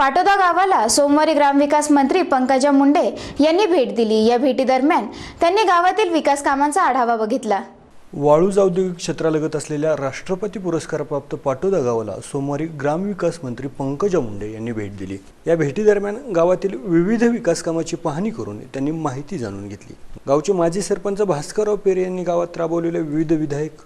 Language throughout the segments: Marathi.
पाटोदा गावाला सोमवारी ग्रामविकास मंत्री पंकजा मुंडे यांनी भेट दिली. या भेटीदरम्यान त्यांनी गावातील विकास कामांचा आढावा बघितला. वाळूज औद्योगिक क्षेत्रालगत असलेल्या राष्ट्रपती पुरस्कारप्राप्त पाटोदा गावाला सोमवारी ग्रामविकास मंत्री पंकजा मुंडे यांनी भेट दिली. या भेटीदरम्यान गावातील विविध विकास कामाची पाहणी करून त्यांनी माहिती जाणून घेतली. गावचे माजी सरपंच भास्करराव पेरे यांनी गावात राबवलेल्या विविध विधायक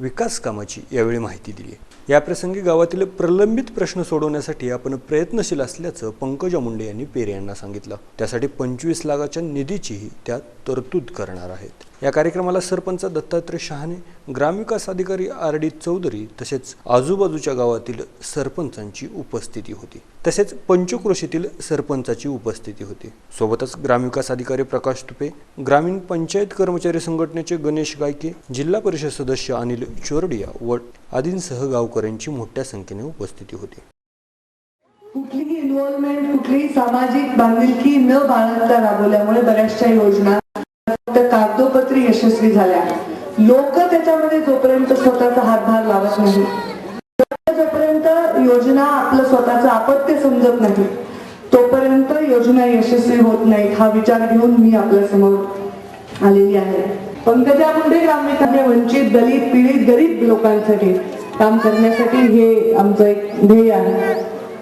विकास कामाची यावेळी माहिती दिली याप्रसंगी गावातील प्रलंबित प्रश्न सोडवण्यासाठी आपण प्रयत्नशील असल्याचं पंकजा मुंडे यांनी पेरे यांना सांगितलं. त्यासाठी पंचवीस लाखाच्या निधीचीही त्या तरतूद करणार आहेत. या कार्यक्रमाला सरपंच दत्तात्रय शहाणे ग्रामविकास अधिकारी आर डी चौधरी तसेच आजूबाजूच्या गावातील सरपंचांची उपस्थिती होती. तसेच पंचक्रोशीतील सरपंचाची उपस्थिती होती. सोबतच ग्रामविकास अधिकारी प्रकाश तुपे ग्रामीण पंचायत कर्मचारी संघटनेचे गणेश गायके जिल्हा परिषद सदस्य अनिल चोरडिया व आदींसह गावकऱ्यांची मोठ्या संख्येने उपस्थिती होती. कुठलीही इन्व्हॉल्वमेंट कुठलीही सामाजिक बांधिलकी न बाळगता राबवल्यामुळे बऱ्याचशा योजना फक्त कागदोपत्री यशस्वी झाल्या. लोक त्याच्यामध्ये जोपर्यंत स्वतःचा हातभार लावत नाही जोपर्यंत योजना आपलं स्वतःचं आपत्य समजत नाही तोपर्यंत योजना यशस्वी होत नाहीत हा विचार घेऊन मी आपल्यासमोर आलेली आहे. पंकजा मुंडे ग्रामविकास वंचित दलित पीडित गरीब लोकांसाठी काम करण्यासाठी हे आमचं एक ध्येय आहे.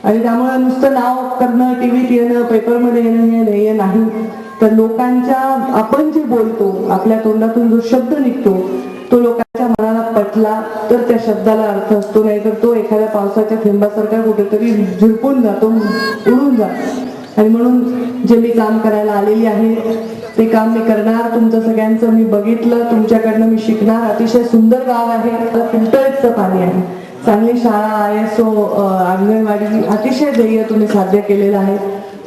आणि त्यामुळे नुसतं नाव करणं टीव्हीत येणं पेपरमध्ये येणं हे ध्येय नाही. तर लोकांच्या आपण जे बोलतो आपल्या तोंडातून जो शब्द निघतो तो लोकांच्या मनाला पटला तर त्या शब्दाला अर्थ असतो. नाही तर तो एखाद्या पावसाच्या थेंबासारखा कुठेतरी झिरपून जातो उडून जातो. आणि म्हणून जे मी काम करायला आलेली आहे ते काम मी करणार. तुमचं सगळ्यांचं मी बघितलं. तुमच्याकडनं मी शिकणार. अतिशय सुंदर गाव आहे. फिल्टरचं पाणी आहे. चांगली शाळा आय एस ओ अंगणवाडी अतिशय ध्येय तुम्ही साध्य केलेलं आहे.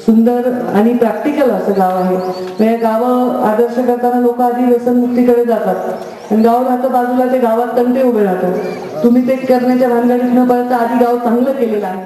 सुंदर आणि प्रॅक्टिकल असं गाव आहे. म्हणजे गावं आदर्श करताना लोक आधी व्यसनमुक्तीकडे जातात. आणि गाव राहतं बाजूला ते गावात तंटे उभे राहतात. तुम्ही ते करण्याच्या भानगडीत न पडता आधी गाव चांगलं केलेलं आहे.